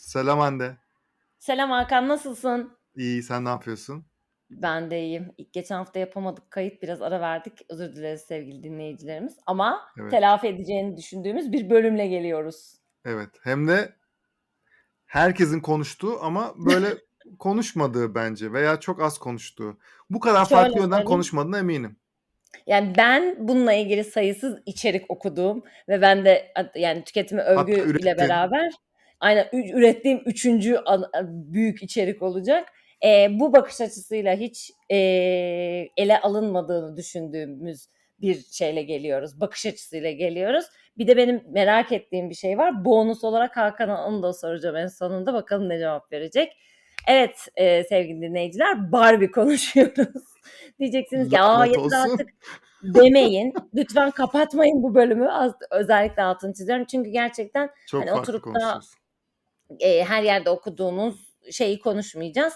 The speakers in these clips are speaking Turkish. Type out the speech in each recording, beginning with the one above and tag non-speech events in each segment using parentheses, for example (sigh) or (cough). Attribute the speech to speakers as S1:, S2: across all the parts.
S1: Selam Hande.
S2: Selam Hakan, nasılsın?
S1: İyi, sen ne yapıyorsun?
S2: Ben de iyiyim. İlk geçen hafta yapamadık kayıt, biraz ara verdik. Özür dileriz sevgili dinleyicilerimiz. Ama
S1: Evet.
S2: telafi edeceğini düşündüğümüz bir bölümle geliyoruz.
S1: Evet. Hem de herkesin konuştuğu ama böyle (laughs) konuşmadığı bence veya çok az konuştuğu. Bu kadar
S2: Şöyle
S1: farklı yönden
S2: söyleyeyim.
S1: konuşmadığına eminim.
S2: Yani ben bununla ilgili sayısız içerik okuduğum ve ben de at- yani tüketimi övgü ile
S1: ürettiğin.
S2: beraber aynen ürettiğim üçüncü an- büyük içerik olacak. Ee, bu bakış açısıyla hiç ee, ele alınmadığını düşündüğümüz bir şeyle geliyoruz. Bakış açısıyla geliyoruz. Bir de benim merak ettiğim bir şey var. Bonus olarak Hakan'a onu da soracağım en sonunda. Bakalım ne cevap verecek. Evet e, sevgili dinleyiciler Barbie konuşuyoruz. (laughs) Diyeceksiniz ki aa yeter artık demeyin. Lütfen kapatmayın bu bölümü. Az, özellikle altını çiziyorum. Çünkü gerçekten
S1: Çok
S2: hani oturup da. E, her yerde okuduğumuz şeyi konuşmayacağız.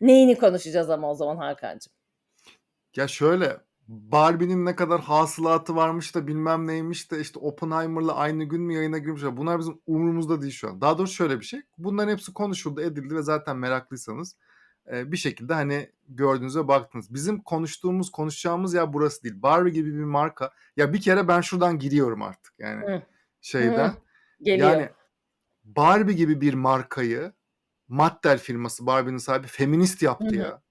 S2: Neyini konuşacağız ama o zaman Hakan'cığım?
S1: Ya şöyle Barbie'nin ne kadar hasılatı varmış da bilmem neymiş de işte Oppenheimer'la aynı gün mü yayına girmiş. Bunlar bizim umurumuzda değil şu an. Daha doğrusu şöyle bir şey. Bunların hepsi konuşuldu, edildi ve zaten meraklıysanız e, bir şekilde hani gördüğünüz ve baktınız. Bizim konuştuğumuz, konuşacağımız yer burası değil. Barbie gibi bir marka. Ya bir kere ben şuradan giriyorum artık yani
S2: Hı.
S1: şeyden.
S2: Hı. Geliyor.
S1: Yani Barbie gibi bir markayı Mattel firması Barbie'nin sahibi feminist yaptı
S2: Hı hı.
S1: ya.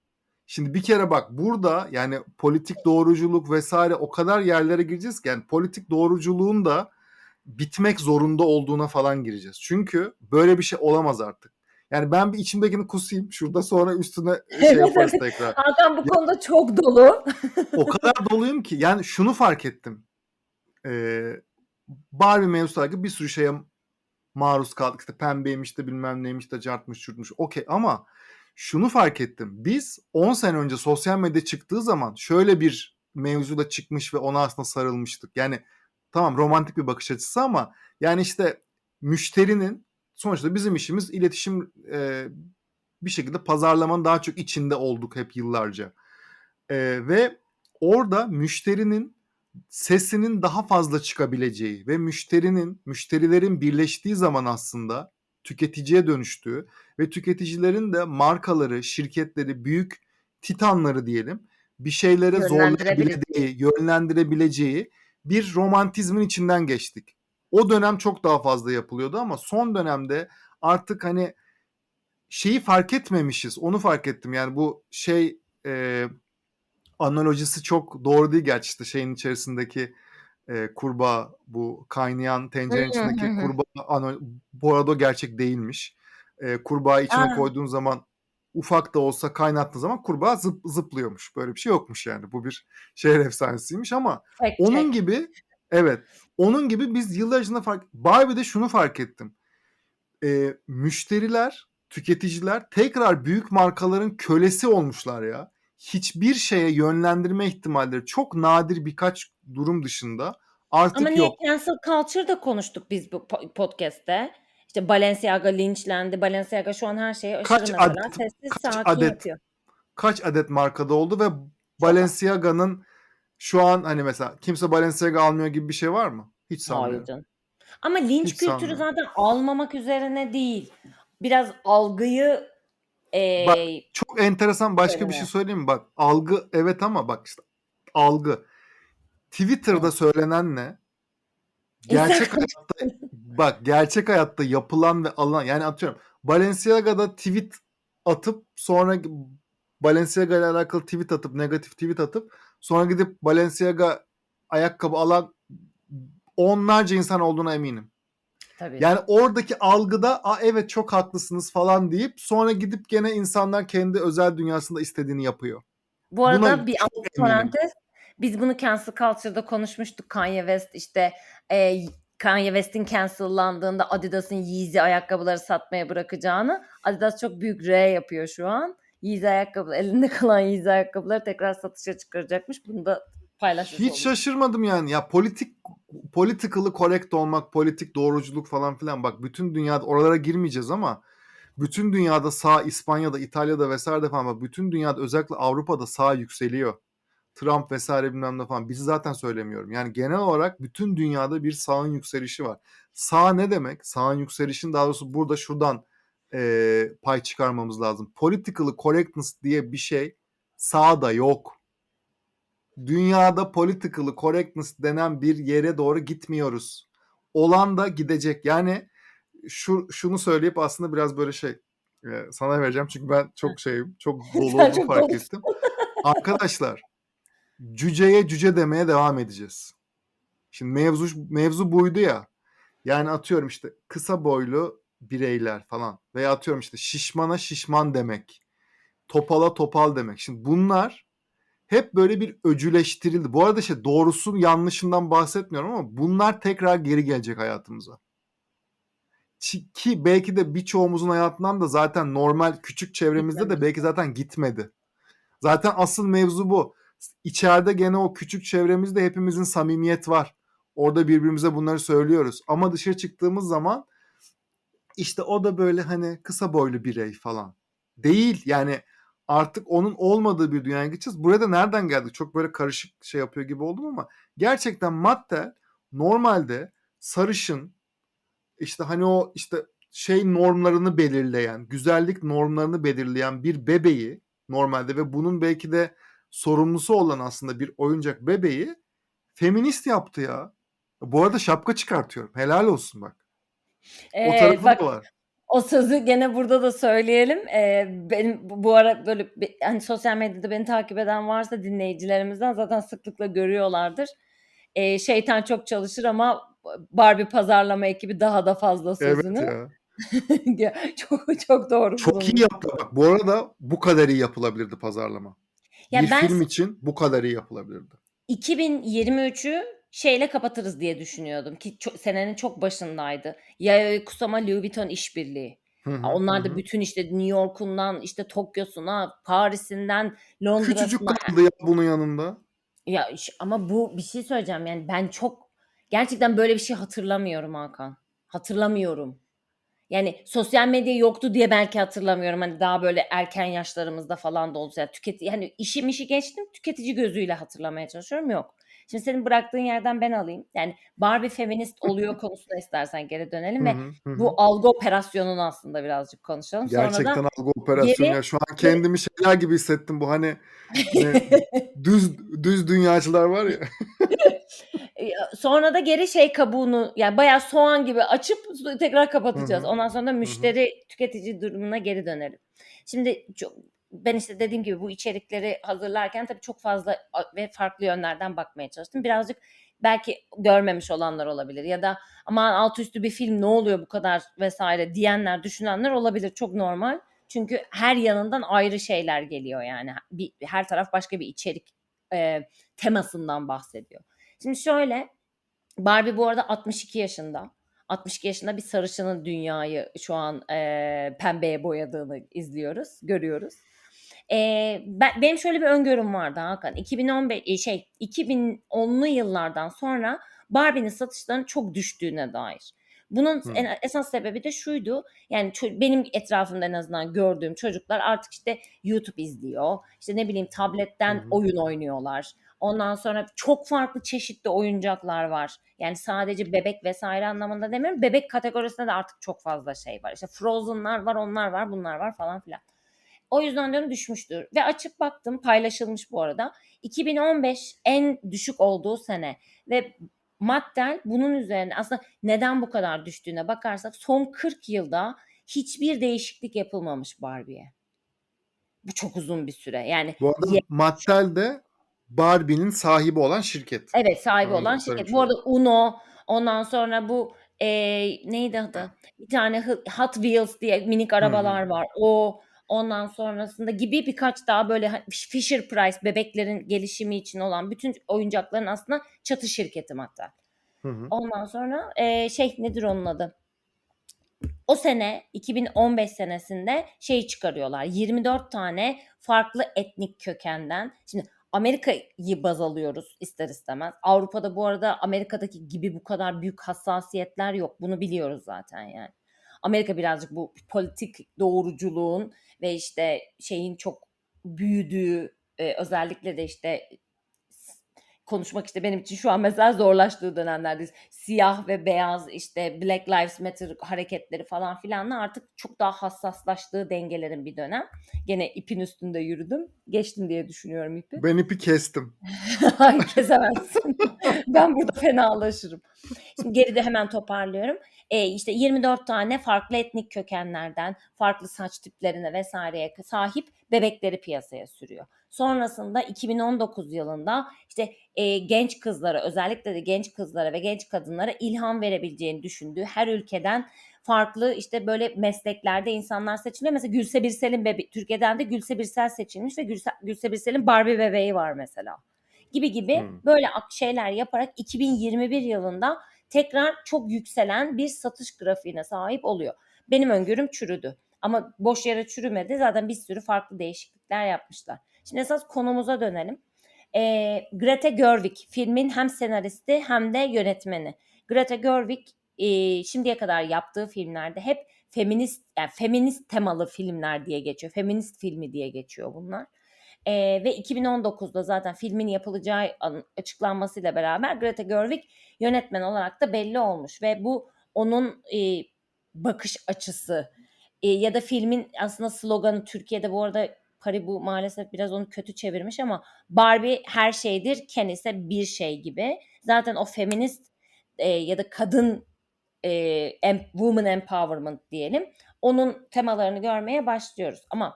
S1: Şimdi bir kere bak burada yani politik doğruculuk vesaire o kadar yerlere gireceğiz ki yani politik doğruculuğun da bitmek zorunda olduğuna falan gireceğiz. Çünkü böyle bir şey olamaz artık. Yani ben bir içimdekini kusayım şurada sonra üstüne şey (laughs) yaparız tekrar.
S2: Hakan bu
S1: Ya
S2: konuda çok dolu.
S1: o kadar doluyum ki yani şunu fark ettim. Ee, Barbie mevzusu bir sürü şeye maruz kaldık. İşte pembeymiş de bilmem neymiş de cartmış çurtmuş. Okey ama şunu fark ettim. Biz 10 sene önce sosyal medya çıktığı zaman şöyle bir mevzu da çıkmış ve ona aslında sarılmıştık. Yani tamam romantik bir bakış açısı ama yani işte müşterinin sonuçta bizim işimiz iletişim e, bir şekilde pazarlamanın daha çok içinde olduk hep yıllarca. E, ve orada müşterinin sesinin daha fazla çıkabileceği ve müşterinin, müşterilerin birleştiği zaman aslında tüketiciye dönüştüğü ve tüketicilerin de markaları, şirketleri, büyük titanları diyelim bir şeylere zorlayabileceği, yönlendirebileceği bir romantizmin içinden geçtik. O dönem çok daha fazla yapılıyordu ama son dönemde artık hani şeyi fark etmemişiz. Onu fark ettim. Yani bu şey e, analojisi çok doğru değil gerçi işte şeyin içerisindeki e, kurbağa bu kaynayan tencerenin içindeki kurbağa ano- bu arada o gerçek değilmiş. E, kurbağı içine
S2: Aa,
S1: koyduğun zaman ufak da olsa kaynattığın zaman kurbağa zıp, zıplıyormuş. Böyle bir şey yokmuş yani. Bu bir şehir efsanesiymiş ama
S2: fact
S1: onun gibi evet onun gibi biz yıllar içinde fark Barbie'de şunu fark ettim. E, müşteriler, tüketiciler tekrar büyük markaların kölesi olmuşlar ya. Hiçbir şeye yönlendirme ihtimalleri çok nadir birkaç durum dışında
S2: Ama
S1: artık
S2: niye
S1: yok.
S2: cancel culture da konuştuk biz bu po- podcast'te. İşte Balenciaga linçlendi. Balenciaga şu an her şeye aşırı
S1: Kaç adet
S2: sessiz
S1: kaç
S2: sakin
S1: adet
S2: yapıyor.
S1: kaç adet markada oldu ve. Balenciaga'nın şu an hani mesela kimse Balenciaga almıyor gibi bir şey var mı? Hiç sanmıyorum.
S2: Ama linç
S1: Hiç
S2: kültürü
S1: sanmıyorum.
S2: zaten almamak üzerine değil. Biraz algıyı
S1: Bak
S2: eee
S1: çok enteresan başka bir şey söyleyeyim mi? Bak algı evet ama bak işte algı. Twitter'da
S2: Hı.
S1: söylenen ne? Gerçek hayatta bak gerçek hayatta yapılan ve alınan yani atıyorum Balenciaga'da tweet atıp sonra Balenciaga ile alakalı tweet atıp negatif tweet atıp sonra gidip Balenciaga ayakkabı alan onlarca insan olduğuna eminim.
S2: Tabii.
S1: Yani oradaki algıda Aa, evet çok haklısınız falan deyip sonra gidip gene insanlar kendi özel dünyasında istediğini yapıyor.
S2: Bu
S1: Buna
S2: arada bir alt
S1: eminim.
S2: parantez. Biz bunu cancel culture'da konuşmuştuk. Kanye West işte e, Kanye West'in cancellandığında Adidas'ın Yeezy ayakkabıları satmaya bırakacağını. Adidas çok büyük R yapıyor şu an. Yeezy ayakkabı elinde kalan Yeezy ayakkabıları tekrar satışa çıkaracakmış. Bunu da paylaşmış
S1: Hiç
S2: olduk.
S1: şaşırmadım yani. Ya politik politically correct olmak, politik doğruculuk falan filan bak bütün dünyada oralara girmeyeceğiz ama bütün dünyada sağ İspanya'da, İtalya'da vesaire falan bak bütün dünyada özellikle Avrupa'da sağ yükseliyor. Trump vesaire bilmem ne falan. Bizi zaten söylemiyorum. Yani genel olarak bütün dünyada bir sağın yükselişi var. Sağ ne demek? Sağın yükselişin daha doğrusu burada şuradan e, pay çıkarmamız lazım. Political correctness diye bir şey sağda yok. Dünyada political correctness denen bir yere doğru gitmiyoruz. Olan da gidecek. Yani şu şunu söyleyip aslında biraz böyle şey e, sana vereceğim çünkü ben çok şeyim, çok (laughs) dolu olduğumu fark ettim. Arkadaşlar cüceye cüce demeye devam edeceğiz. Şimdi mevzu mevzu buydu ya. Yani atıyorum işte kısa boylu bireyler falan veya atıyorum işte şişmana şişman demek. Topala topal demek. Şimdi bunlar hep böyle bir öcüleştirildi. Bu arada şey doğrusu yanlışından bahsetmiyorum ama bunlar tekrar geri gelecek hayatımıza. Ki belki de birçoğumuzun hayatından da zaten normal küçük çevremizde de belki zaten gitmedi. Zaten asıl mevzu bu. İçeride gene o küçük çevremizde hepimizin samimiyet var. Orada birbirimize bunları söylüyoruz. Ama dışarı çıktığımız zaman işte o da böyle hani kısa boylu birey falan. Değil yani artık onun olmadığı bir dünyaya gideceğiz. Buraya da nereden geldik? Çok böyle karışık şey yapıyor gibi oldum ama gerçekten madde normalde sarışın işte hani o işte şey normlarını belirleyen, güzellik normlarını belirleyen bir bebeği normalde ve bunun belki de sorumlusu olan aslında bir oyuncak bebeği feminist yaptı ya. Bu arada şapka çıkartıyorum. Helal olsun bak. O
S2: Evet,
S1: tarafı
S2: bak
S1: da var.
S2: O sözü gene burada da söyleyelim. Ee, benim bu bu ara böyle bir- hani sosyal medyada beni takip eden varsa dinleyicilerimizden zaten sıklıkla görüyorlardır. Ee, şeytan çok çalışır ama Barbie pazarlama ekibi daha da fazla
S1: Evet
S2: sözünü.
S1: ya. (laughs)
S2: çok çok doğru
S1: Çok iyi yaptı bak. Bu arada bu kadar iyi yapılabilirdi pazarlama.
S2: Ya
S1: bir
S2: ben
S1: film için bu kadar iyi yapılabilirdi.
S2: 2023'ü şeyle kapatırız diye düşünüyordum ki ço- senenin çok başındaydı. Yayoi Kusama Louis Vuitton işbirliği.
S1: Hı
S2: Ya
S1: hı,
S2: Onlar
S1: hı
S2: da bütün işte New York'undan işte Tokyo'suna, Paris'inden
S1: Küçücük
S2: Londra'sına
S1: kaldı ya bunun yanında.
S2: ya iş- ama bu bir şey söyleyeceğim yani ben çok gerçekten böyle bir şey hatırlamıyorum Hakan. Hatırlamıyorum. Yani sosyal medya yoktu diye belki hatırlamıyorum. Hani daha böyle erken yaşlarımızda falan da oldu. Yani tüketici hani işim işi geçtim. Tüketici gözüyle hatırlamaya çalışıyorum. Yok. Şimdi senin bıraktığın yerden ben alayım. Yani Barbie feminist oluyor konusuna istersen geri dönelim
S1: Hı
S2: ve
S1: hı, hı hı.
S2: bu algı operasyonunu aslında birazcık konuşalım. Sonra da
S1: Gerçekten algı operasyonu
S2: geri
S1: ya. Şu an kendimi şeyler gibi hissettim. Bu hani ne, (laughs) düz düz dünyacılar var (laughs) ya.
S2: Sonra da geri şey kabuğunu yani bayağı soğan gibi açıp tekrar
S1: Hı
S2: kapatacağız.
S1: hı,
S2: Ondan sonra da
S1: hı hı.
S2: müşteri tüketici durumuna geri dönelim. Şimdi çok, ben işte dediğim gibi bu içerikleri hazırlarken tabii çok fazla ve farklı yönlerden bakmaya çalıştım. Birazcık belki görmemiş olanlar olabilir ya da aman alt üstü bir film ne oluyor bu kadar vesaire diyenler düşünenler olabilir. Çok normal. Çünkü her yanından ayrı şeyler geliyor yani. Bir, her taraf başka bir içerik e, temasından bahsediyor. Şimdi şöyle Barbie bu arada 62 yaşında. 62 yaşında bir sarışının dünyayı şu an e, pembeye boyadığını izliyoruz, görüyoruz. E, ben, benim şöyle bir öngörüm vardı Hakan. 2015 e, şey 2010'lu yıllardan sonra Barbie'nin satışlarının çok düştüğüne dair. Bunun
S1: Hı.
S2: en, esas sebebi de şuydu. Yani benim etrafımda en azından gördüğüm çocuklar artık işte YouTube izliyor. İşte ne bileyim tabletten
S1: hı.
S2: oyun oynuyorlar. Ondan sonra çok farklı çeşitli oyuncaklar var. Yani sadece bebek vesaire anlamında demiyorum. Bebek kategorisinde de artık çok fazla şey var. İşte Frozen'lar var, onlar var, bunlar var falan filan. O yüzden diyorum düşmüştür. Ve açıp baktım paylaşılmış bu arada. 2015 en düşük olduğu sene ve Mattel bunun üzerine aslında neden bu kadar düştüğüne bakarsak son 40 yılda hiçbir değişiklik yapılmamış Barbie'ye. Bu çok uzun bir süre. Yani
S1: Bu arada
S2: ye-
S1: Mattel de Barbie'nin sahibi olan şirket.
S2: Evet sahibi
S1: Onu
S2: olan şirket.
S1: söylemiş
S2: Bu arada. Uno ondan sonra bu e, neydi adı? Bir tane Hot Wheels diye minik arabalar var. O ondan sonrasında gibi birkaç daha böyle Fisher Price bebeklerin gelişimi için olan bütün oyuncakların aslında çatı şirketi Mattel.
S1: Hı hı.
S2: Ondan sonra e, şey nedir onun adı? O sene 2015 senesinde şey çıkarıyorlar. 24 tane farklı etnik kökenden. Şimdi Amerika'yı baz alıyoruz ister istemez. Avrupa'da bu arada Amerika'daki gibi bu kadar büyük hassasiyetler yok. Bunu biliyoruz zaten yani. Amerika birazcık bu politik doğruculuğun ve işte şeyin çok büyüdüğü e, özellikle de işte konuşmak işte benim için şu an mesela zorlaştığı dönemlerdeyiz. Siyah ve beyaz işte Black Lives Matter hareketleri falan filanla artık çok daha hassaslaştığı dengelerin bir dönem. Gene ipin üstünde yürüdüm. Geçtim diye düşünüyorum ipi.
S1: Ben ipi kestim. (laughs)
S2: Hayır kesemezsin. ben burada fenalaşırım. Şimdi geride hemen toparlıyorum. E, işte 24 tane farklı etnik kökenlerden, farklı saç tiplerine vesaireye sahip bebekleri piyasaya sürüyor. Sonrasında 2019 yılında işte e, genç kızlara özellikle de genç kızlara ve genç kadınlara ilham verebileceğini düşündüğü her ülkeden farklı işte böyle mesleklerde insanlar seçiliyor. Mesela Gülse Birsel'in bebe Türkiye'den de Gülse Birsel seçilmiş ve Gülse, Gülse Birsel'in Barbie bebeği var mesela gibi gibi
S1: Hmm.
S2: böyle şeyler yaparak 2021 yılında tekrar çok yükselen bir satış grafiğine sahip oluyor. Benim öngörüm çürüdü. Ama boş yere çürümedi. Zaten bir sürü farklı değişiklikler yapmışlar. Şimdi esas konumuza dönelim. Ee, Greta Gerwig filmin hem senaristi hem de yönetmeni. Greta Gerwig e, şimdiye kadar yaptığı filmlerde hep feminist yani feminist temalı filmler diye geçiyor. Feminist filmi diye geçiyor bunlar. Ee, ve 2019'da zaten filmin yapılacağı an- açıklanmasıyla beraber Greta Gerwig yönetmen olarak da belli olmuş ve bu onun e, bakış açısı e, ya da filmin aslında sloganı Türkiye'de bu arada Paribu maalesef biraz onu kötü çevirmiş ama Barbie her şeydir, Ken ise bir şey gibi. Zaten o feminist e, ya da kadın e, em- woman empowerment diyelim. Onun temalarını görmeye başlıyoruz. Ama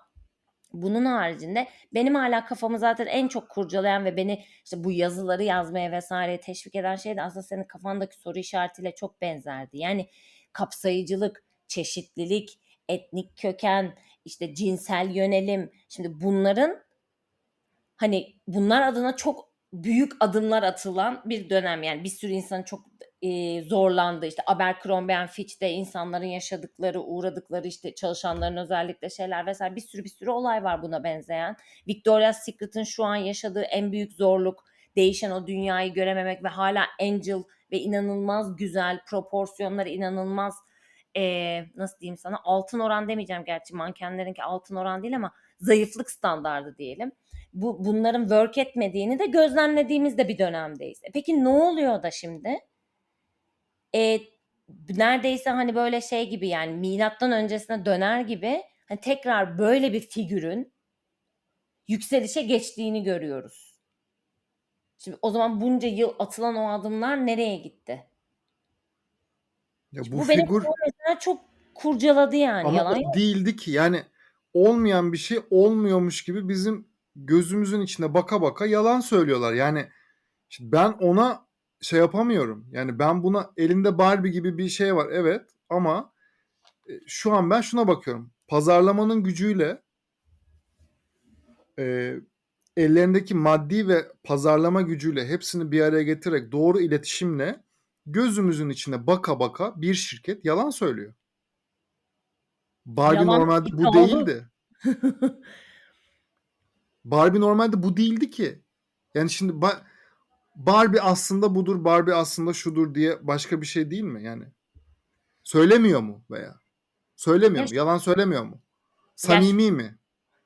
S2: bunun haricinde benim hala kafamı zaten en çok kurcalayan ve beni işte bu yazıları yazmaya vesaire teşvik eden şey de aslında senin kafandaki soru işaretiyle çok benzerdi. Yani kapsayıcılık, çeşitlilik, etnik köken, işte cinsel yönelim. Şimdi bunların hani bunlar adına çok büyük adımlar atılan bir dönem. Yani bir sürü insan çok e, zorlandı. İşte Abercrombie and Fitch'te insanların yaşadıkları, uğradıkları işte çalışanların özellikle şeyler vesaire bir sürü bir sürü olay var buna benzeyen. Victoria's Secret'ın şu an yaşadığı en büyük zorluk değişen o dünyayı görememek ve hala Angel ve inanılmaz güzel proporsiyonları inanılmaz e, nasıl diyeyim sana altın oran demeyeceğim gerçi mankenlerinki altın oran değil ama zayıflık standardı diyelim. Bu bunların work etmediğini de gözlemlediğimiz de bir dönemdeyiz. E peki ne oluyor da şimdi? E, neredeyse hani böyle şey gibi yani milattan öncesine döner gibi hani tekrar böyle bir figürün yükselişe geçtiğini görüyoruz. Şimdi o zaman bunca yıl atılan o adımlar nereye gitti?
S1: Ya
S2: Bu,
S1: bu figür
S2: mesela çok kurcaladı yani.
S1: ama
S2: Yalan
S1: o
S2: yok.
S1: değildi ki. Yani olmayan bir şey olmuyormuş gibi bizim gözümüzün içine baka baka yalan söylüyorlar. Yani şimdi ben ona şey yapamıyorum. Yani ben buna elinde Barbie gibi bir şey var evet ama e, şu an ben şuna bakıyorum. Pazarlamanın gücüyle e, ellerindeki maddi ve pazarlama gücüyle hepsini bir araya getirerek doğru iletişimle gözümüzün içine baka baka bir şirket yalan söylüyor. Barbie
S2: Yalan
S1: normalde bu değildi. Barbie normalde bu değildi ki. Yani şimdi Ba- Barbie aslında budur, Barbie aslında şudur diye başka bir şey değil mi yani? Söylemiyor mu veya? Söylemiyor
S2: Ya
S1: mu? Yalan söylemiyor mu?
S2: Ya
S1: Samimi mi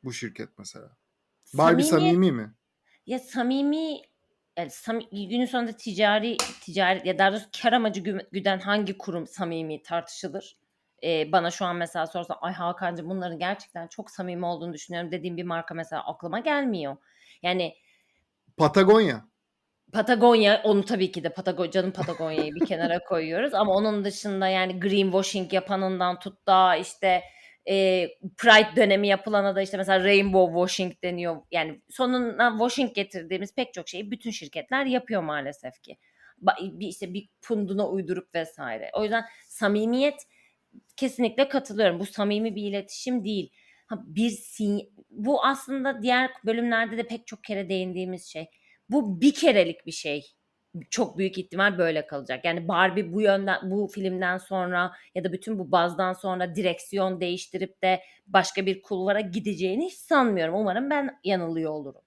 S1: bu şirket mesela? Barbie
S2: samimi
S1: samimi mi?
S2: ya samimi yani sami- günün sonunda ticari ticari ya daha doğrusu kar amacı gü- güden hangi kurum samimi tartışılır. Ee, bana şu an mesela sorsan ay Hakan'cığım bunların gerçekten çok samimi olduğunu düşünüyorum dediğim bir marka mesela aklıma gelmiyor. Yani
S1: Patagonya.
S2: Patagonya onu tabii ki de Patago canım Patagonya'yı bir kenara koyuyoruz ama onun dışında yani greenwashing yapanından tut da işte e, Pride dönemi yapılana da işte mesela rainbow washing deniyor. Yani sonuna washing getirdiğimiz pek çok şeyi bütün şirketler yapıyor maalesef ki. Ba- Bir işte bir punduna uydurup vesaire. O yüzden samimiyet kesinlikle katılıyorum. Bu samimi bir iletişim değil. Ha, bir sin- bu aslında diğer bölümlerde de pek çok kere değindiğimiz şey. Bu bir kerelik bir şey. Çok büyük ihtimal böyle kalacak. Yani Barbie bu yönden bu filmden sonra ya da bütün bu bazdan sonra direksiyon değiştirip de başka bir kulvara gideceğini hiç sanmıyorum. Umarım ben yanılıyor olurum.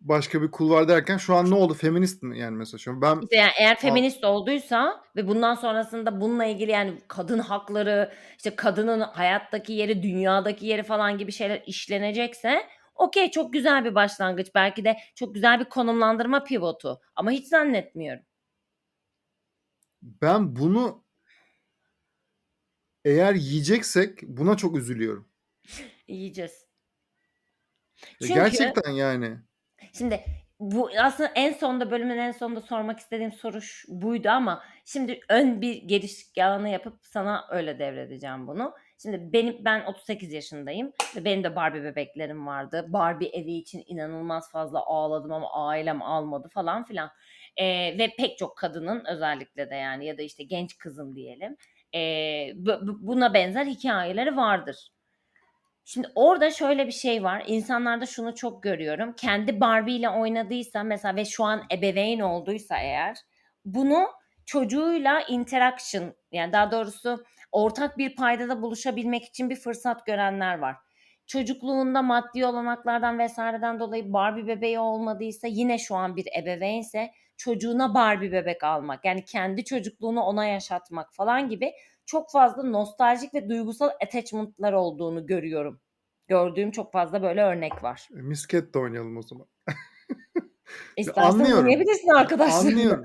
S1: Başka bir kulvar derken şu an ne oldu? Feminist mi yani mesela şu an? Ben
S2: İşte yani eğer feminist olduysa ve bundan sonrasında bununla ilgili yani kadın hakları, işte kadının hayattaki yeri, dünyadaki yeri falan gibi şeyler işlenecekse okey çok güzel bir başlangıç. Belki de çok güzel bir konumlandırma pivotu. Ama hiç zannetmiyorum.
S1: Ben bunu eğer yiyeceksek buna çok üzülüyorum. (laughs)
S2: Yiyeceğiz.
S1: Ya
S2: Çünkü
S1: gerçekten yani.
S2: Şimdi bu aslında en sonda bölümün en sonunda sormak istediğim soru şu- buydu ama şimdi ön bir girişgahını yapıp sana öyle devredeceğim bunu. Şimdi benim ben 38 yaşındayım ve benim de Barbie bebeklerim vardı. Barbie evi için inanılmaz fazla ağladım ama ailem almadı falan filan. Ee, ve pek çok kadının özellikle de yani ya da işte genç kızın diyelim. bu- buna benzer hikayeleri vardır. Şimdi orada şöyle bir şey var. İnsanlarda şunu çok görüyorum. Kendi Barbie ile oynadıysa mesela ve şu an ebeveyn olduysa eğer bunu çocuğuyla interaction yani daha doğrusu ortak bir paydada buluşabilmek için bir fırsat görenler var. Çocukluğunda maddi olanaklardan vesaireden dolayı Barbie bebeği olmadıysa yine şu an bir ebeveynse çocuğuna Barbie bebek almak yani kendi çocukluğunu ona yaşatmak falan gibi çok fazla nostaljik ve duygusal attachment'lar olduğunu görüyorum. Gördüğüm çok fazla böyle örnek var.
S1: E, misket de oynayalım o zaman. (laughs)
S2: İstersen
S1: anlıyorum.
S2: oynayabilirsin arkadaşlarınla.
S1: Anlıyorum.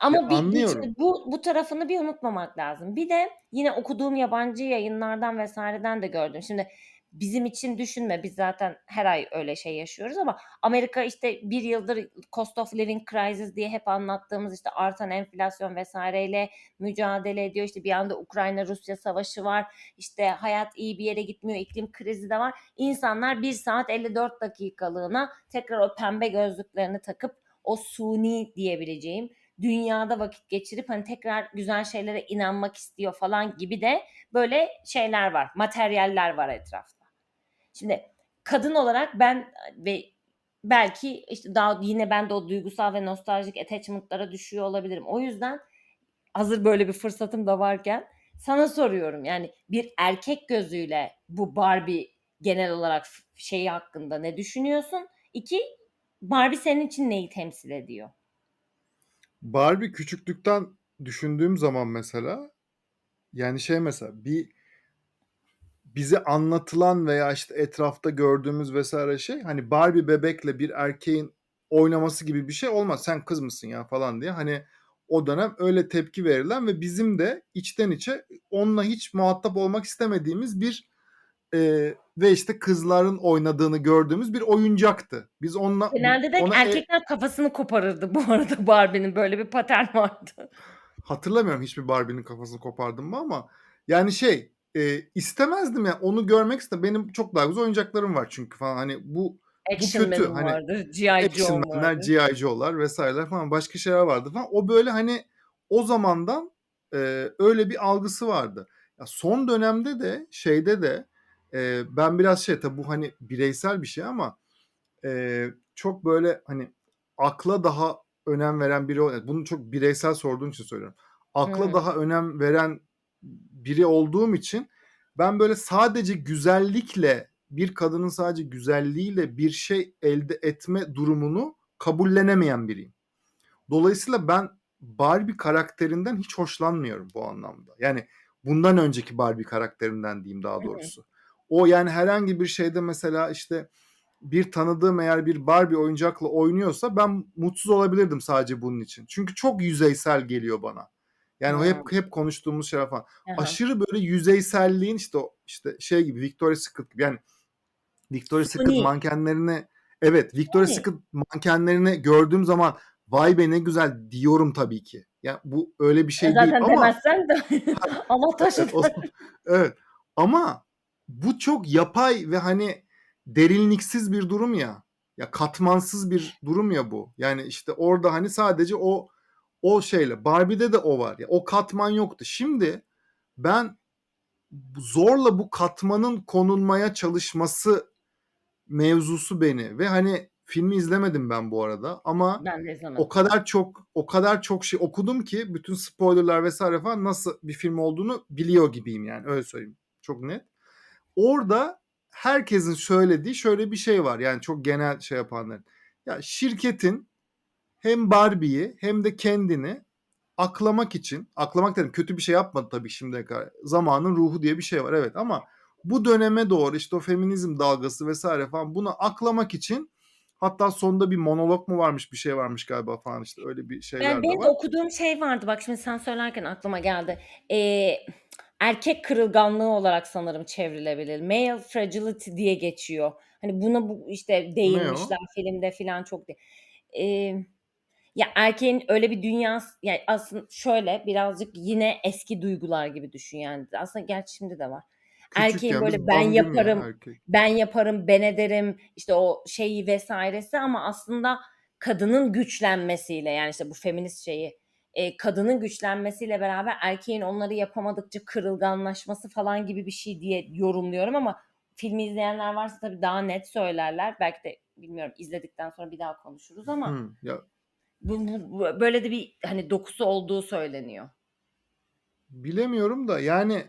S2: Ama
S1: Ya
S2: bir, bir-
S1: anlıyorum.
S2: şimdi bu bu tarafını bir unutmamak lazım. Bir de yine okuduğum yabancı yayınlardan vesaireden de gördüm. Şimdi bizim için düşünme biz zaten her ay öyle şey yaşıyoruz ama Amerika işte bir yıldır cost of living crisis diye hep anlattığımız işte artan enflasyon vesaireyle mücadele ediyor. İşte bir yanda Ukrayna-Rusya savaşı var. İşte hayat iyi bir yere gitmiyor. iklim krizi de var. İnsanlar 1 saat 54 dakikalığına tekrar o pembe gözlüklerini takıp o suni diyebileceğim dünyada vakit geçirip hani tekrar güzel şeylere inanmak istiyor falan gibi de böyle şeyler var. Materyaller var etrafta. Şimdi kadın olarak ben ve belki işte daha yine ben de o duygusal ve nostaljik attachment'lara düşüyor olabilirim. O yüzden hazır böyle bir fırsatım da varken sana soruyorum. Yani bir erkek gözüyle bu Barbie genel olarak şeyi hakkında ne düşünüyorsun? İki, Barbie senin için neyi temsil ediyor?
S1: Barbie küçüklükten düşündüğüm zaman mesela yani şey mesela bir bize anlatılan veya işte etrafta gördüğümüz vesaire şey hani Barbie bebekle bir erkeğin oynaması gibi bir şey olmaz. Sen kız mısın ya falan diye. Hani o dönem öyle tepki verilen ve bizim de içten içe onunla hiç muhatap olmak istemediğimiz bir e, ve işte kızların oynadığını gördüğümüz bir oyuncaktı. Biz onunla
S2: Genelde de
S1: ona e-
S2: erkekler kafasını koparırdı bu arada (laughs) Barbie'nin böyle bir patern vardı.
S1: hatırlamıyorum hiçbir Barbie'nin kafasını kopardım mı ama yani şey e, istemezdim ya onu görmek istem. Benim çok daha güzel oyuncaklarım var çünkü falan hani bu
S2: Action
S1: kötü,
S2: Man'im
S1: hani
S2: vardı, G.I.
S1: Man'ler,
S2: vardı.
S1: G.I. Joe'lar vesaireler falan başka şeyler vardı falan. O böyle hani o zamandan e, öyle bir algısı vardı. Ya son dönemde de şeyde de e, ben biraz şey tabi bu hani bireysel bir şey ama e, çok böyle hani akla daha önem veren biri ol- bunu çok bireysel sorduğun için söylüyorum. Akla
S2: Hı.
S1: daha önem veren biri olduğum için ben böyle sadece güzellikle bir kadının sadece güzelliğiyle bir şey elde etme durumunu kabullenemeyen biriyim. Dolayısıyla ben Barbie karakterinden hiç hoşlanmıyorum bu anlamda. Yani bundan önceki Barbie karakterinden diyeyim daha doğrusu. O yani herhangi bir şeyde mesela işte bir tanıdığım eğer bir Barbie oyuncakla oynuyorsa ben mutsuz olabilirdim sadece bunun için. Çünkü çok yüzeysel geliyor bana. Yani o
S2: Hmm.
S1: hep hep konuştuğumuz şey falan.
S2: Aha.
S1: Aşırı böyle yüzeyselliğin işte o işte şey gibi Victoria's Secret gibi yani Victoria's Secret mankenlerini evet Victoria's. Secret mankenlerini gördüğüm zaman vay be ne güzel diyorum tabii ki. Yani bu öyle bir şey değil
S2: Zaten
S1: ama
S2: demezsen de (laughs) (laughs) Allah taş
S1: o- evet. Ama bu çok yapay ve hani derinliksiz bir durum ya. Ya katmansız bir durum ya bu. Yani işte orada hani sadece o o şeyle Barbie'de de o var ya. O katman yoktu. Şimdi ben zorla bu katmanın konulmaya çalışması mevzusu beni ve hani filmi izlemedim ben bu arada ama o kadar çok o kadar çok şey okudum ki bütün spoilerlar vesaire falan nasıl bir film olduğunu biliyor gibiyim yani öyle söyleyeyim. Çok net. Orada herkesin söylediği şöyle bir şey var. Yani çok genel şey yapanların. Ya şirketin hem Barbie'yi hem de kendini aklamak için, aklamak dedim kötü bir şey yapmadı tabii şimdiye kadar. Zamanın ruhu diye bir şey var evet ama bu döneme doğru işte o feminizm dalgası vesaire falan bunu aklamak için hatta sonunda bir monolog mu varmış bir şey varmış galiba falan işte öyle bir şeyler
S2: Ben
S1: de
S2: benim de
S1: var.
S2: okuduğum şey vardı. Bak şimdi sen söylerken aklıma geldi. Ee, erkek kırılganlığı olarak sanırım çevrilebilir. Male fragility diye geçiyor. Hani buna bu işte değinmişler filmde filan çok de. Ee, ya erkeğin öyle bir dünyası yani aslında şöyle birazcık yine eski duygular gibi düşün yani. Aslında gerçi şimdi de var. Erkeğin
S1: Küçükken
S2: böyle ben yaparım,
S1: erkek.
S2: ben yaparım, ben ederim işte o şeyi vesairesi ama aslında kadının güçlenmesiyle yani işte bu feminist şeyi e, kadının güçlenmesiyle beraber erkeğin onları yapamadıkça kırılganlaşması falan gibi bir şey diye yorumluyorum ama filmi izleyenler varsa tabii daha net söylerler. Belki de bilmiyorum izledikten sonra bir daha konuşuruz ama
S1: Hı, ya
S2: bu, bu- böyle de bir hani dokusu olduğu söyleniyor.
S1: bilemiyorum da yani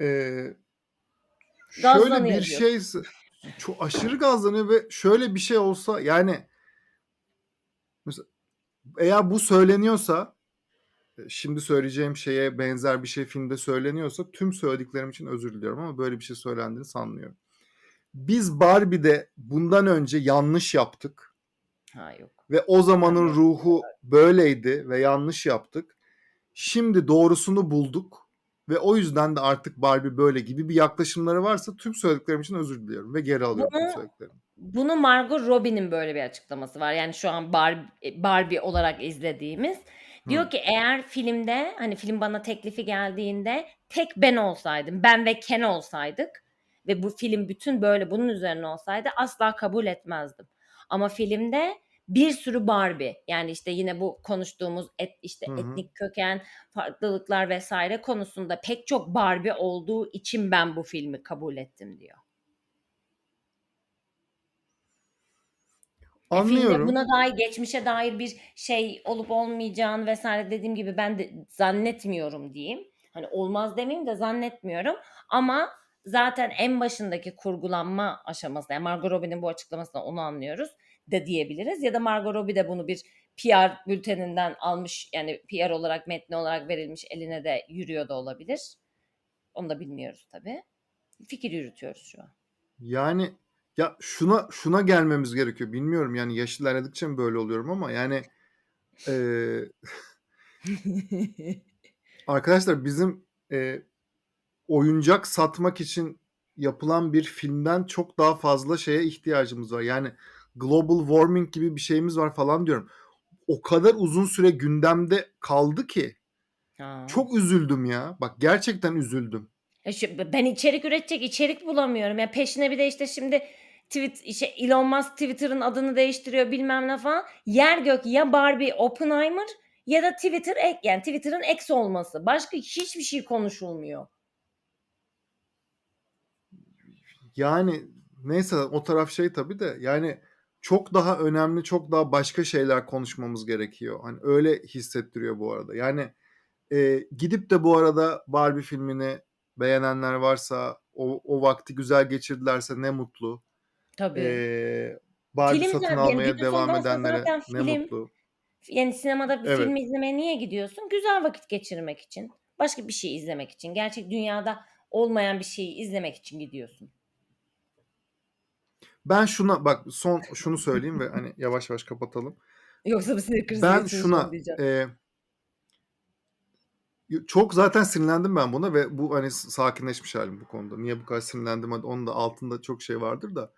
S1: e, şöyle bir şey çok aşırı gazlanıyor ve şöyle bir şey olsa yani mesela eğer bu söyleniyorsa e, şimdi söyleyeceğim şeye benzer bir şey filmde söyleniyorsa tüm söylediklerim için özür diliyorum ama böyle bir şey söylendiğini sanmıyorum. Biz Barbie'de bundan önce yanlış yaptık
S2: Ha yok.
S1: ve o zamanın ruhu böyleydi ve yanlış yaptık. Şimdi doğrusunu bulduk ve o yüzden de artık Barbie böyle gibi bir yaklaşımları varsa tüm söylediklerim için özür diliyorum ve geri alıyorum tüm söylediklerimi.
S2: Bunu Margot Robbie'nin böyle bir açıklaması var. Yani şu an Barbie, Barbie olarak izlediğimiz. Diyor
S1: Hı.
S2: ki eğer filmde hani film bana teklifi geldiğinde tek ben olsaydım, ben ve Ken olsaydık ve bu film bütün böyle bunun üzerine olsaydı asla kabul etmezdim. Ama filmde bir sürü Barbie yani işte yine bu konuştuğumuz et, işte
S1: Hı hı.
S2: etnik köken, farklılıklar vesaire konusunda pek çok Barbie olduğu için ben bu filmi kabul ettim diyor. E, filmde
S1: Anlıyorum.
S2: buna dair geçmişe dair bir şey olup olmayacağını vesaire dediğim gibi ben de zannetmiyorum diyeyim. Hani olmaz demeyeyim de zannetmiyorum. Ama zaten en başındaki kurgulanma aşaması yani Margot Robbie'nin bu açıklamasından onu anlıyoruz de diyebiliriz. Ya da Margot Robbie de bunu bir PR bülteninden almış yani PR olarak metni olarak verilmiş eline de yürüyor da olabilir. Onu da bilmiyoruz tabii. Fikir yürütüyoruz şu an.
S1: Yani ya şuna şuna gelmemiz gerekiyor. Bilmiyorum yani yaş ilerledikçe mi böyle oluyorum ama yani eee (laughs) arkadaşlar bizim e, oyuncak satmak için yapılan bir filmden çok daha fazla şeye ihtiyacımız var. Yani global warming gibi bir şeyimiz var falan diyorum. O kadar uzun süre gündemde kaldı ki
S2: Ha.
S1: çok üzüldüm ya. Bak gerçekten üzüldüm.
S2: Şu- ben içerik üretecek içerik bulamıyorum. Ya peşine bir de işte şimdi tweet işte Elon Musk Twitter'ın adını değiştiriyor bilmem ne falan. Yer gök ya Barbie Oppenheimer ya da Twitter ek yani Twitter'ın X olması. Başka hiçbir şey konuşulmuyor.
S1: Yani neyse o taraf şey tabii de yani çok daha önemli, çok daha başka şeyler konuşmamız gerekiyor. Hani öyle hissettiriyor bu arada. Yani e, gidip de bu arada Barbie filmini beğenenler varsa o, o vakti güzel geçirdilerse ne mutlu.
S2: Tabii.
S1: E, Barbie
S2: Film
S1: satın
S2: zaten-
S1: almaya
S2: günün
S1: devam
S2: sonunda
S1: edenlere
S2: zaten
S1: ne
S2: film-
S1: mutlu.
S2: Yani sinemada bir
S1: Evet.
S2: film izlemeye niye gidiyorsun? Güzel vakit geçirmek için. Başka bir şey izlemek için. Gerçek dünyada olmayan bir şeyi izlemek için gidiyorsun.
S1: Ben şuna bak son şunu söyleyeyim ve hani yavaş yavaş kapatalım.
S2: Yoksa bir sinir krizi
S1: Ben
S2: geçireceğim
S1: şuna
S2: diyeceğim.
S1: çok zaten sinirlendim ben buna ve bu hani sakinleşmiş halim bu konuda. Niye bu kadar sinirlendim? Hadi onun da altında çok şey vardır da.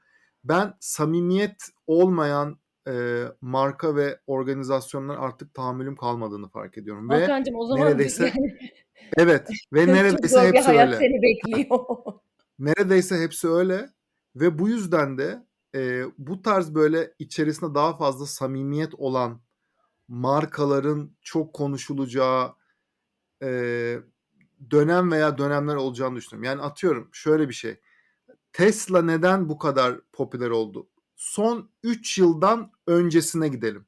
S1: Ben samimiyet olmayan e, marka ve organizasyonlar artık tahammülüm kalmadığını fark ediyorum. Ve
S2: Hakan'cığım o zaman
S1: neredeyse
S2: yani (laughs)
S1: evet ve neredeyse hepsi
S2: hayat
S1: öyle.
S2: seni bekliyor. (laughs)
S1: Neredeyse hepsi öyle ve bu yüzden de e, bu tarz böyle içerisinde daha fazla samimiyet olan markaların çok konuşulacağı e, dönem veya dönemler olacağını düşünüyorum. Yani atıyorum şöyle bir şey. Tesla neden bu kadar popüler oldu? Son 3 yıldan öncesine gidelim.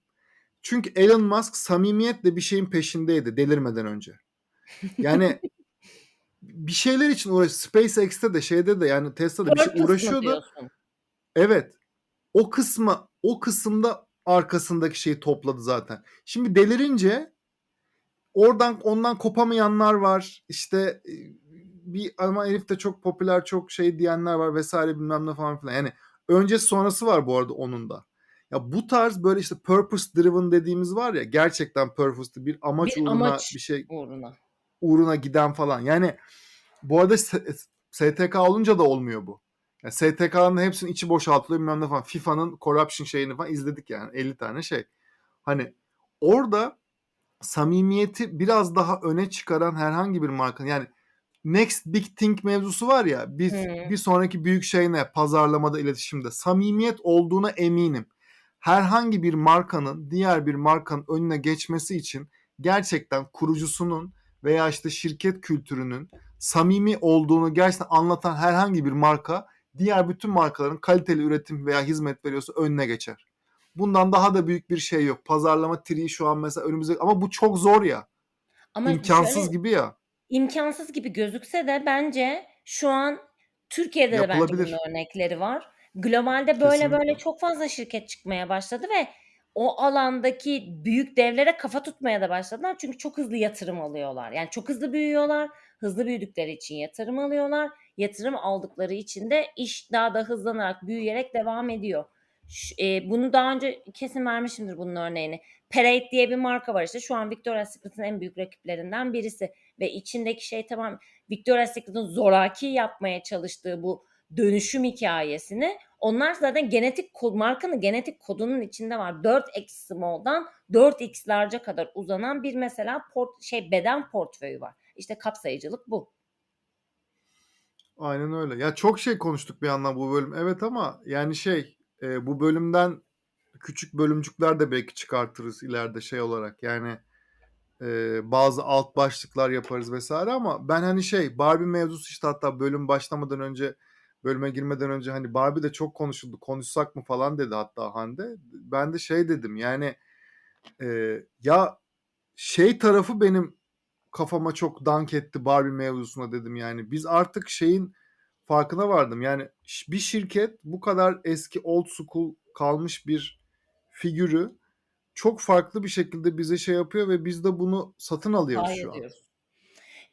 S1: Çünkü Elon Musk samimiyetle bir şeyin peşindeydi delirmeden önce. Yani (laughs) bir şeyler için uğraş. SpaceX'te de şeyde de yani Tesla'da bir şey uğraşıyordu.
S2: diyorsun?
S1: Evet. O kısmı o kısımda arkasındaki şeyi topladı zaten. Şimdi delirince oradan ondan kopamayanlar var. İşte e, bir ama herif de çok popüler çok şey diyenler var vesaire bilmem ne falan filan. Yani öncesi sonrası var bu arada onun da. Ya bu tarz böyle işte purpose driven dediğimiz var ya gerçekten purpose'lı bir amaç
S2: Bir
S1: uğruna
S2: amaç
S1: bir şey
S2: uğruna.
S1: uğruna giden falan. Yani bu arada STK olunca da olmuyor bu. Yani STK'nın hepsinin içi boşaltılıyor bilmem ne falan. FIFA'nın corruption şeyini falan izledik yani 50 tane şey. Hani orada samimiyeti biraz daha öne çıkaran herhangi bir marka yani next big thing mevzusu var ya bir,
S2: Hı.
S1: bir sonraki büyük şey ne pazarlamada iletişimde samimiyet olduğuna eminim. Herhangi bir markanın diğer bir markanın önüne geçmesi için gerçekten kurucusunun veya işte şirket kültürünün samimi olduğunu gerçekten anlatan herhangi bir marka diğer bütün markaların kaliteli üretim veya hizmet veriyorsa önüne geçer. Bundan daha da büyük bir şey yok. Pazarlama triği şu an mesela önümüzde ama bu çok zor ya.
S2: Ama
S1: İmkansız
S2: şöyle
S1: gibi ya.
S2: İmkansız gibi gözükse de bence şu an Türkiye'de de bence bunun örnekleri var. Globalde böyle böyle
S1: Kesinlikle.
S2: çok fazla şirket çıkmaya başladı ve o alandaki büyük devlere kafa tutmaya da başladılar. Çünkü çok hızlı yatırım alıyorlar. Yani çok hızlı büyüyorlar. Hızlı büyüdükleri için yatırım alıyorlar. Yatırım aldıkları için de iş daha da hızlanarak, büyüyerek devam ediyor. E, bunu daha önce kesin vermişimdir bunun örneğini. Parade diye bir marka var işte. Şu an Victoria's Secret'ın en büyük rakiplerinden birisi. Ve içindeki şey tamam Victoria's Secret'ın zoraki yapmaya çalıştığı bu dönüşüm hikayesini onlar zaten genetik kod, markanın genetik kodunun içinde var. 4X small'dan 4X large'a kadar uzanan bir mesela port, şey beden portföyü var. İşte kapsayıcılık bu.
S1: Aynen öyle. Ya çok şey konuştuk bir yandan bu bölüm. Evet ama yani şey e, bu bölümden küçük bölümcükler de belki çıkartırız ileride şey olarak. Yani e, bazı alt başlıklar yaparız vesaire ama ben hani şey Barbie mevzusu işte hatta bölüm başlamadan önce bölüme girmeden önce hani Barbie de çok konuşuldu. Konuşsak mı falan dedi hatta Hande. Ben de şey dedim yani e, ya şey tarafı benim kafama çok dank etti Barbie mevzusuna dedim yani. Biz artık şeyin farkına vardım. Yani bir şirket bu kadar eski old school kalmış bir figürü çok farklı bir şekilde bize şey yapıyor ve biz de bunu satın alıyoruz
S2: Hayır
S1: şu an.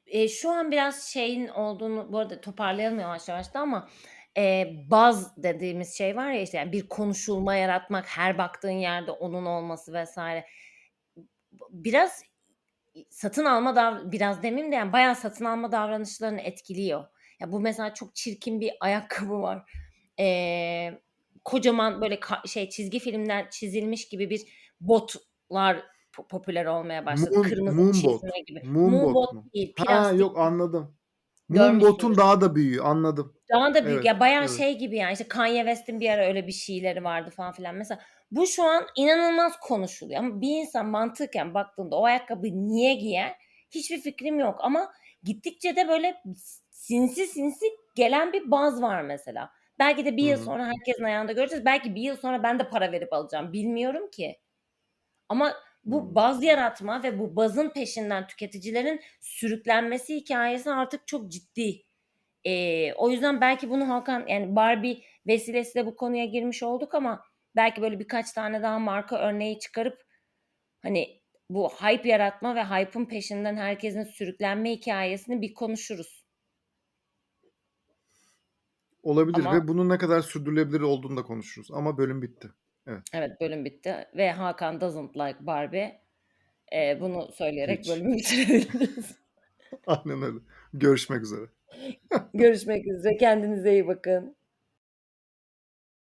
S2: E, şu an biraz şeyin olduğunu bu arada toparlayalım yavaş yavaş da ama e, baz dediğimiz şey var ya işte yani bir konuşulma yaratmak her baktığın yerde onun olması vesaire biraz satın alma dav biraz demeyeyim de yani bayağı satın alma davranışlarını etkiliyor. Ya bu mesela çok çirkin bir ayakkabı var. Ee, kocaman böyle ka- şey çizgi filmler çizilmiş gibi bir botlar po- popüler olmaya başladı.
S1: Moon,
S2: Kırmızı
S1: Moonbot.
S2: çizme gibi.
S1: Moonbot
S2: Moonbot
S1: mu?
S2: değil,
S1: Ha
S2: plastik
S1: yok anladım. Moonbot'un daha da büyüğü anladım.
S2: Daha da büyük
S1: Evet,
S2: ya bayağı
S1: evet.
S2: şey gibi yani işte Kanye West'in bir ara öyle bir şeyleri vardı falan filan. Mesela bu şu an inanılmaz konuşuluyor ama bir insan mantıken baktığında o ayakkabıyı niye giyer hiçbir fikrim yok ama gittikçe de böyle sinsi sinsi gelen bir baz var mesela. Belki de bir
S1: Hı
S2: yıl
S1: hı.
S2: sonra herkesin ayağında göreceğiz. Belki bir yıl sonra ben de para verip alacağım. Bilmiyorum ki. Ama bu
S1: Hı.
S2: baz yaratma ve bu bazın peşinden tüketicilerin sürüklenmesi hikayesi artık çok ciddi. Ee, o yüzden belki bunu Hakan yani Barbie vesilesiyle bu konuya girmiş olduk ama belki böyle birkaç tane daha marka örneği çıkarıp hani bu hype yaratma ve hype'ın peşinden herkesin sürüklenme hikayesini bir konuşuruz.
S1: Olabilir
S2: Ama
S1: ve bunun ne kadar sürdürülebilir olduğunu da konuşuruz. Ama bölüm bitti. Evet.
S2: evet bölüm bitti ve Hakan doesn't like Barbie. Ee, bunu söyleyerek
S1: Hiç.
S2: bölümü bitirebiliriz. (laughs)
S1: Aynen öyle. Görüşmek üzere. (laughs)
S2: Görüşmek üzere. Kendinize iyi bakın.